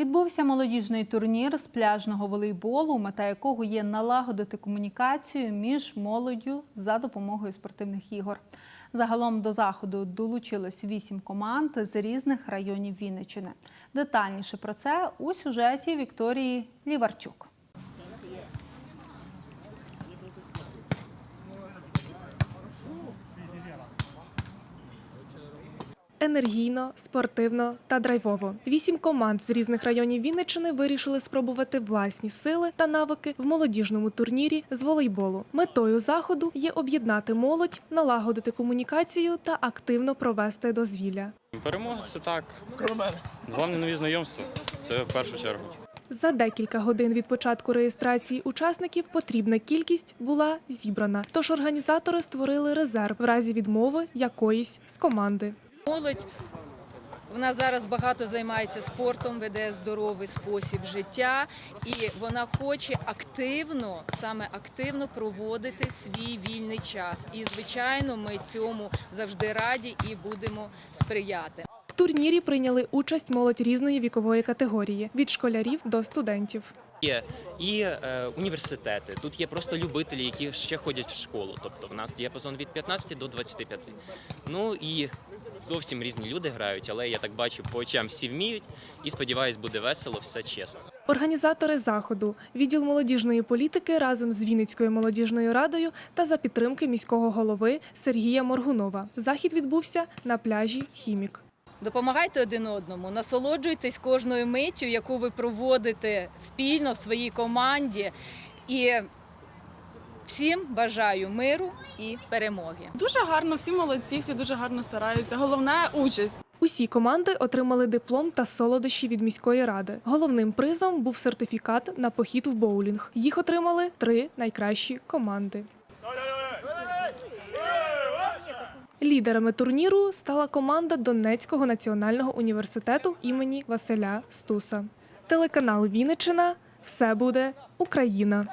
Відбувся молодіжний турнір з пляжного волейболу, мета якого є налагодити комунікацію між молоддю за допомогою спортивних ігор. Загалом до заходу долучилось вісім команд з різних районів Вінниччини. Детальніше про це у сюжеті Вікторії Ліварчук. Енергійно, спортивно та драйвово. Вісім команд з різних районів Вінниччини вирішили спробувати власні сили та навики в молодіжному турнірі з волейболу. Метою заходу є об'єднати молодь, налагодити комунікацію та активно провести дозвілля. Перемога це так. Головне нові знайомства. Це в першу чергу. За декілька годин від початку реєстрації учасників потрібна кількість була зібрана. Тож організатори створили резерв в разі відмови якоїсь з команди. Молодь вона зараз багато займається спортом, веде здоровий спосіб життя, і вона хоче активно, саме активно проводити свій вільний час. І звичайно, ми цьому завжди раді і будемо сприяти. В турнірі прийняли участь молодь різної вікової категорії від школярів до студентів. Є і е, університети. Тут є просто любителі, які ще ходять в школу. Тобто в нас діапазон від 15 до 25. Ну і зовсім різні люди грають, але я так бачу, по очам всі вміють. І сподіваюсь, буде весело, все чесно. Організатори заходу, відділ молодіжної політики разом з Вінницькою молодіжною радою та за підтримки міського голови Сергія Моргунова. Захід відбувся на пляжі Хімік. Допомагайте один одному, насолоджуйтесь кожною миттю, яку ви проводите спільно в своїй команді. І всім бажаю миру і перемоги. Дуже гарно, всі молодці, всі дуже гарно стараються. Головне участь. Усі команди отримали диплом та солодощі від міської ради. Головним призом був сертифікат на похід в боулінг. Їх отримали три найкращі команди. Лідерами турніру стала команда Донецького національного університету імені Василя Стуса. Телеканал Вінниччина. Все буде Україна.